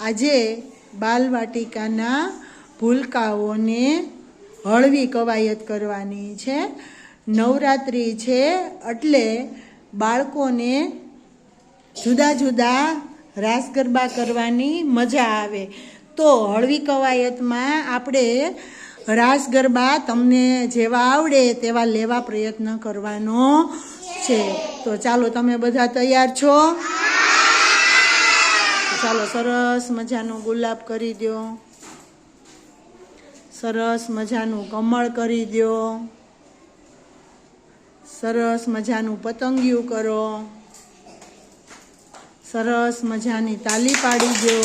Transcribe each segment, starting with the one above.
આજે બાલવાટિકાના ભૂલકાઓને હળવી કવાયત કરવાની છે. નવરાત્રિ છે એટલે બાળકોને જુદા જુદા રાસ ગરબા કરવાની મજા આવે. તો હળવી કવાયતમાં આપણે રાસ ગરબા તમને જેવા આવડે તેવા લેવા પ્રયત્ન કરવાનો છે. તો ચાલો તમે બધા તૈયાર છો? ચાલો, સરસ મજાનું ગુલાબ કરી દો સરસ મજાનું કમળ કરી દો સરસ મજાનું પતંગિયું કરો. સરસ મજાની તાલી પાડી દો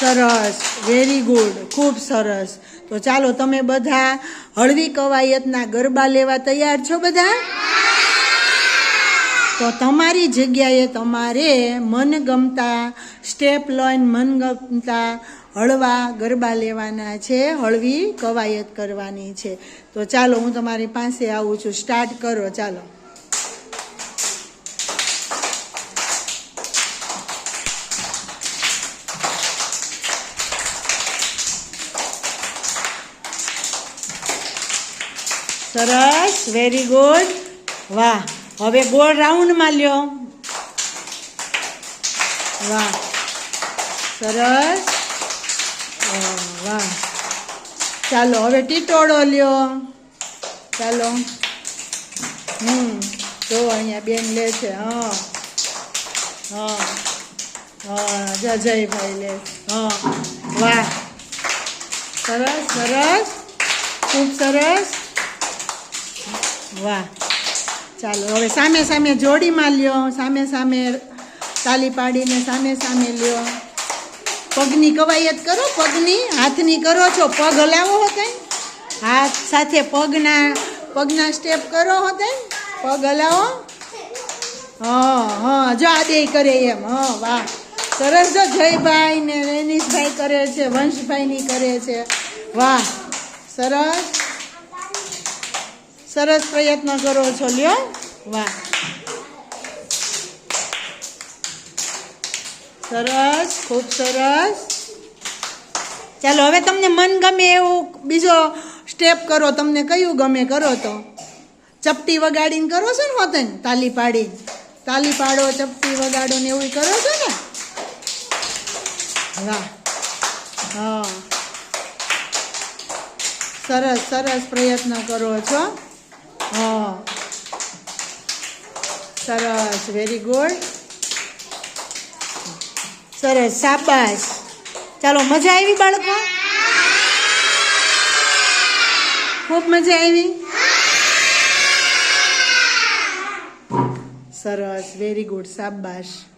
સરસ વેરી ગુડ ખૂબ સરસ. તો ચાલો, તમે બધા હળવી કવાયતના ગરબા લેવા તૈયાર છો બધા? તો તમારી જગ્યાએ તમારે મનગમતા સ્ટેપ લઈને મનગમતા હળવા ગરબા લેવાના છે, હળવી કવાયત કરવાની છે. તો ચાલો હું તમારી પાસે આવું છું. સ્ટાર્ટ કરો, ચાલો. સરસ વેરી ગુડ વાહ. હવે ગોળ રાઉન્ડમાં લ્યો. વાહ. સરસ. વાહ. ચાલો, હવે ટીટોળો લ્યો. ચાલો. હમ, જો અહીંયા બેન લે છે. હા. હા. હા જય જયભાઈ લે. હા. વાહ. સરસ સરસ. ખૂબ સરસ. વાહ. ચાલો, હવે સામે સામે જોડીમાં લ્યો, સામે સામે તાલી પાડીને સામે સામે લ્યો. પગની કવાયત કરો, પગની, હાથની કરો છો, પગ હલાવો હો કંઈ હાથ સાથે પગના પગના સ્ટેપ કરો હો કંઈ પગ હલાવો. હા હા, જો આ બે કરે એમ. હા, વાહ. સરસ જો જયભાઈ ને રેનીશભાઈ કરે છે, વંશભાઈની કરે છે. વાહ, સરસ. સરસ પ્રયત્ન કરો છો, લ્યો. વાહ. સરસ, ખૂબ સરસ. ચાલો, હવે તમને મન ગમે એવું બીજો સ્ટેપ કરો, તમને કયું ગમે કરો તો? ચપટી વગાડીને કરો છો ને હોતન, તાલી પાડી તાલી પાડો, ચપટી વગાડો ને એવું કરો છો ને? વાહ. હા. સરસ સરસ પ્રયત્ન કરો છો. હા. સરસ વેરી ગુડ સરસ, શાબાશ. ચાલો, મજા આવી બાળકો? ખૂબ મજા આવી? સરસ વેરી ગુડ શાબાશ.